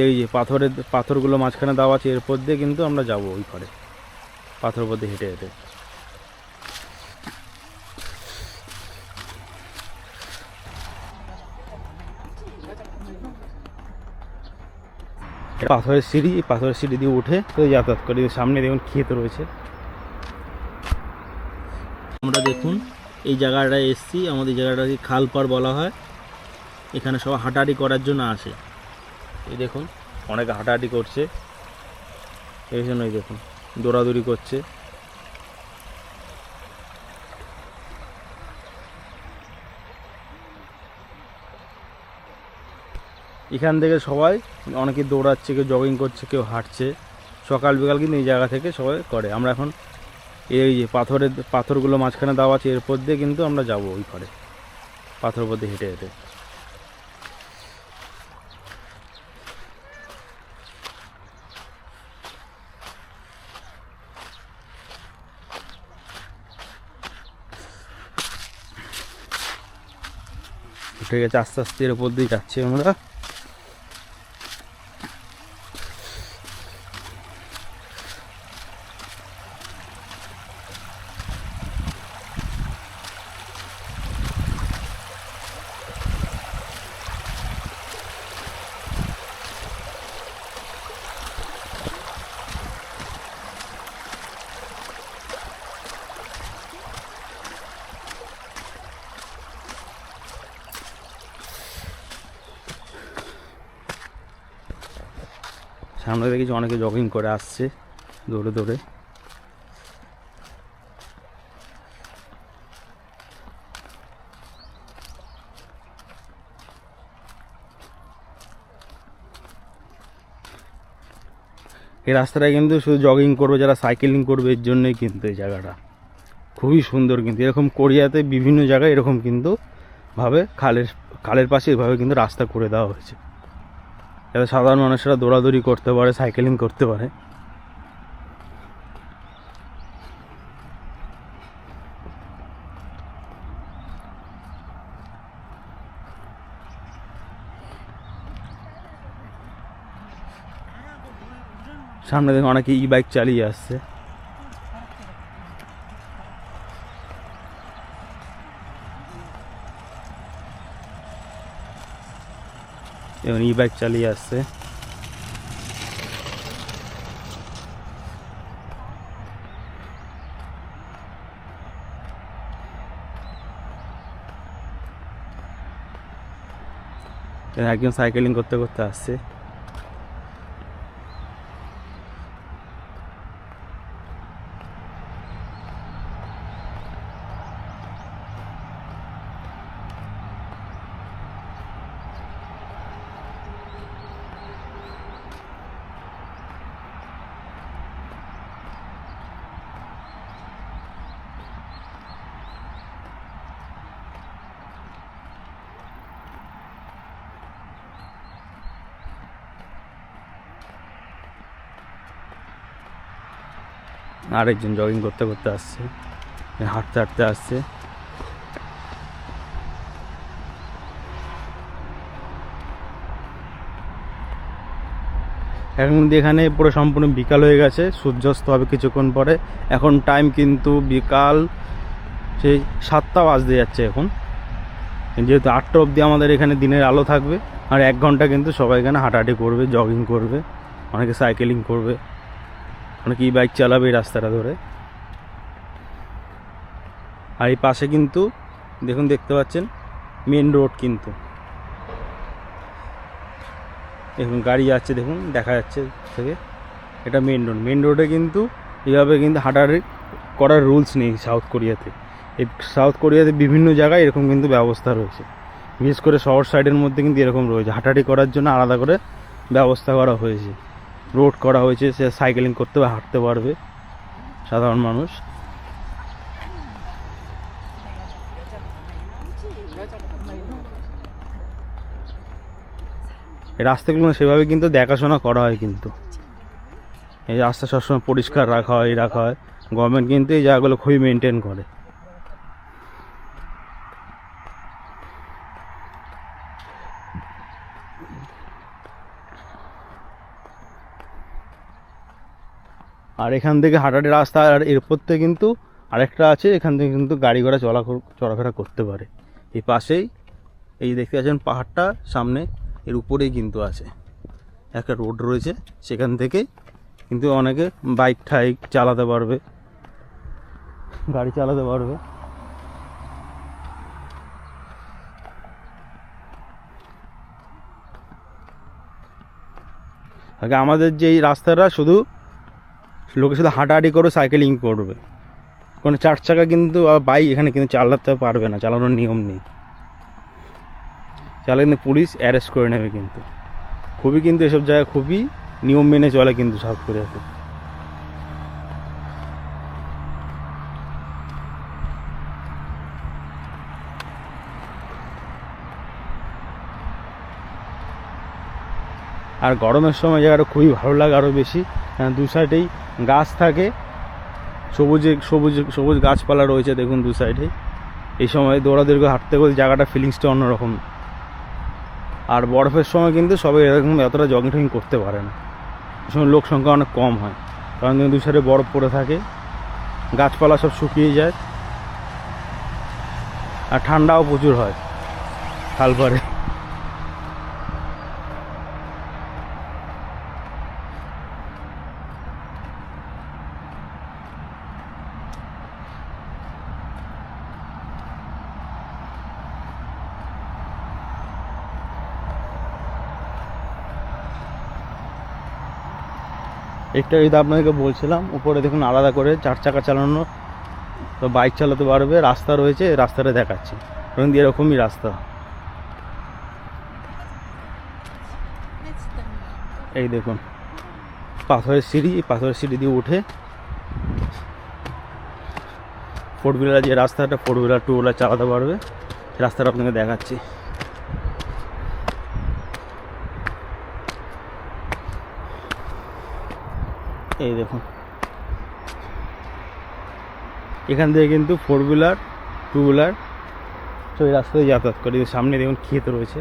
এই যে পাথরের, পাথরগুলো মাঝখানে দেওয়া আছে, এরপর দিয়ে কিন্তু আমরা যাব ওই ঘরে। পাথর পথে হেঁটে হেঁটে। পাথরের সিঁড়ি পাথরের সিঁড়ি দিয়ে উঠে তো যাতায়াত করি। সামনে দেখুন ক্ষেত রয়েছে। আমরা দেখুন এই জায়গাটায় এসছি। আমাদের জায়গাটাকে খালপাড় বলা হয়। এখানে সব হাঁটাহাঁটি করার জন্য আসে। এই দেখুন, অনেক হাঁটাহাঁটি করছে। এই জন্য এই দেখুন, দৌড়াদৌড়ি করছে। এখান থেকে সবাই, অনেকে দৌড়াচ্ছে, কেউ জগিং করছে, কেউ হাঁটছে। সকাল বিকাল কিন্তু এই জায়গা থেকে সবাই করে। আমরা এখন এই যে পাথরের, পাথরগুলো মাঝখানে দেওয়া আছে এরপর দিয়ে কিন্তু আমরা যাব ওই ঘরে পাথর পথে হেঁটে হেঁটে। উঠে গেছে আস্তে আস্তে এর উপর দিয়ে যাচ্ছি আমরা। সামনে দেখেছি অনেকে জগিং করে আসছে, দৌড়ে দৌড়ে। এই রাস্তাটা কিন্তু শুধু জগিং করবে, যারা সাইকেলিং করবে, এর জন্যই কিন্তু এই জায়গাটা। খুবই সুন্দর কিন্তু, এরকম কোরিয়াতে বিভিন্ন জায়গায় এরকম কিন্তু ভাবে খালের খালের পাশে এভাবে কিন্তু রাস্তা করে দেওয়া হয়েছে। যাতে সাধারণ মানুষেরা দৌড়াদৌড়ি করতে পারে সাইকেলিং করতে পারে। সামনে দেখুন অনেকে ই বাইক চালিয়ে আসছে। এবং ই বাইক চালিয়ে আসছে। একজন সাইকেলিং করতে করতে আসছে। আরেকজন জগিং করতে করতে আসছে। হাঁটতে হাঁটতে আসছে। এখন কিন্তু এখানে পুরো সম্পূর্ণ বিকাল হয়ে গেছে, সূর্যাস্ত হবে কিছুক্ষণ পরে। এখন টাইম কিন্তু বিকাল সেই সাতটা বাজতে যাচ্ছে এখন। যেহেতু আটটা অবধি আমাদের এখানে দিনের আলো থাকবে, আর এক ঘণ্টা কিন্তু সবাই এখানে হাঁটাহাঁটি করবে জগিং করবে, অনেকে সাইকেলিং করবে। অনেকে ই বাইক চালাবে এই রাস্তাটা ধরে। আর এই পাশে কিন্তু, দেখুন, দেখতে পাচ্ছেন মেন রোড কিন্তু। দেখুন, গাড়ি যাচ্ছে, দেখুন, দেখা যাচ্ছে থেকে। এটা মেন রোড মেন রোডে কিন্তু এইভাবে কিন্তু হাঁটাহাঁটি করার রুলস নেই সাউথ কোরিয়াতে এই সাউথ কোরিয়াতে বিভিন্ন জায়গায় এরকম কিন্তু ব্যবস্থা রয়েছে। বিশেষ করে শহর সাইডের মধ্যে কিন্তু এরকম রয়েছে। হাঁটাহাঁটি করার জন্য আলাদা করে ব্যবস্থা করা হয়েছে। রোড করা হয়েছে, সে সাইকেলিং করতে বা হাঁটতে পারবে, সাধারণ মানুষ। রাস্তাগুলো সেভাবে কিন্তু দেখাশোনা করা হয় কিন্তু। এই রাস্তা সবসময় পরিষ্কার রাখা হয় রাখা হয়। গভর্নমেন্ট কিন্তু এই জায়গাগুলো খুবই মেনটেন করে। আর এখান থেকে হাঁটাটি রাস্তা আর এরপর থেকে কিন্তু আরেকটা আছে, এখান থেকে কিন্তু গাড়ি ঘোড়া চলা চলাফেরা করতে পারে। এই পাশেই, এই দেখতে পাচ্ছেন পাহাড়টা, সামনে এর উপরেই কিন্তু আছে। একটা রোড রয়েছে, সেখান থেকে কিন্তু অনেকে বাইক ঠাইক চালাতে পারবে, গাড়ি চালাতে পারবে। আগে আমাদের যে এই রাস্তাটা, শুধু লোকে শুধু হাঁটাহাঁটি করে সাইকেলিং করবে। কোনো চার চাকা কিন্তু বাইক এখানে কিন্তু চালাতে পারবে না, চালানোর নিয়ম নেই। চালালে কিন্তু পুলিশ অ্যারেস্ট করে নেবে কিন্তু। খুবই কিন্তু এসব জায়গায় খুবই নিয়ম মেনে চলে কিন্তু সাউথ কোরিয়াতে আর গরমের সময় জায়গাটা খুবই ভালো লাগে আরও বেশি। দু সাইডেই গাছ থাকে। সবুজে, সবুজ সবুজ গাছপালা রয়েছে দেখুন দু সাইডে এই সময় দৌড়াদৌড়ি করে হাঁটতে গেলে জায়গাটা ফিলিংসটা অন্যরকম। আর বরফের সময় কিন্তু সবাই এরকম এতটা জগিং টগিং করতে পারে না। এই সময় লোক সংখ্যা অনেক কম হয়। কারণ দু সাইডে বরফ পড়ে থাকে। গাছপালা সব শুকিয়ে যায়। আর ঠান্ডাও প্রচুর হয়। খালপাড়ে একটা যদি আপনাদেরকে বলছিলাম, উপরে দেখুন আলাদা করে চার চাকা চালানো, তো বাইক চালাতে পারবে, রাস্তা রয়েছে রাস্তাটা দেখাচ্ছি। দিয়ে এরকমই রাস্তা। এই দেখুন, পাথরের সিঁড়ি পাথরের সিঁড়ি দিয়ে উঠে ফোর হুইলার যে রাস্তাটা ফোর হুইলার টু হুইলার চালাতে পারবে। রাস্তাটা আপনাকে দেখাচ্ছি। এই দেখুন। এখান থেকে কিন্তু ফোর হুইলার টু হুইলার তো এই রাস্তা দিয়ে যাতায়াত করে। সামনে দেখুন ক্ষেত রয়েছে।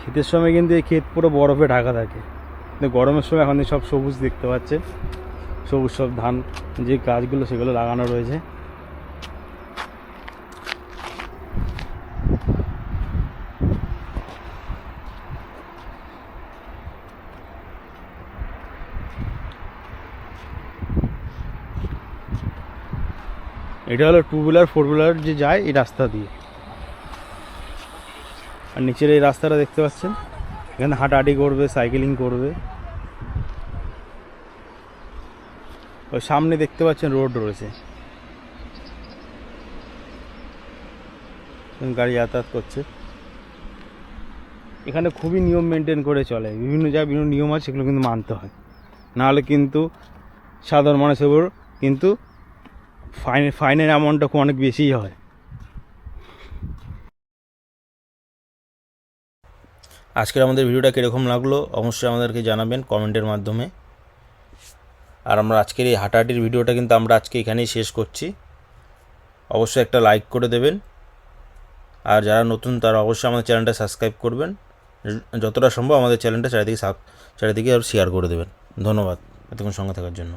শীতের সময় কিন্তু এই ক্ষেত পুরো বরফে ঢাকা থাকে। কিন্তু গরমের সময় এখন সব সবুজ দেখতে পাচ্ছে সবুজ সব ধান, যে গাছগুলো সেগুলো লাগানো রয়েছে। এটা হলো টু হুইলার ফোর হুইলার যে যায় এই রাস্তা দিয়ে। আর নিচের এই রাস্তাটা দেখতে পাচ্ছেন? এখানে হাঁটাহাঁটি করবে সাইকেলিং করবে। ওই সামনে দেখতে পাচ্ছেন রোড রয়েছে। গাড়ি যাতায়াত করছে। এখানে খুবই নিয়ম মেনটেন করে চলে। বিভিন্ন যা বিভিন্ন নিয়ম আছে সেগুলো কিন্তু মানতে হয়। নাহলে কিন্তু সাধারণ মানুষের কিন্তু ফাইন ফাইনের অ্যামাউন্টটা খুব অনেক বেশিই হয়। আজকের আমাদের ভিডিওটা কীরকম লাগল, অবশ্যই আমাদেরকে জানাবেন কমেন্টের মাধ্যমে। আর আমরা আজকের এই হাঁটাহাটির ভিডিওটা কিন্তু আমরা আজকে এখানেই শেষ করছি। অবশ্যই একটা লাইক করে দেবেন। আর যারা নতুন, তারা অবশ্যই আমাদের চ্যানেলটা সাবস্ক্রাইব করবেন। যতটা সম্ভব আমাদের চ্যানেলটা চারিদিকে চারিদিকে আর শেয়ার করে দেবেন। ধন্যবাদ এতক্ষণ সঙ্গে থাকার জন্য।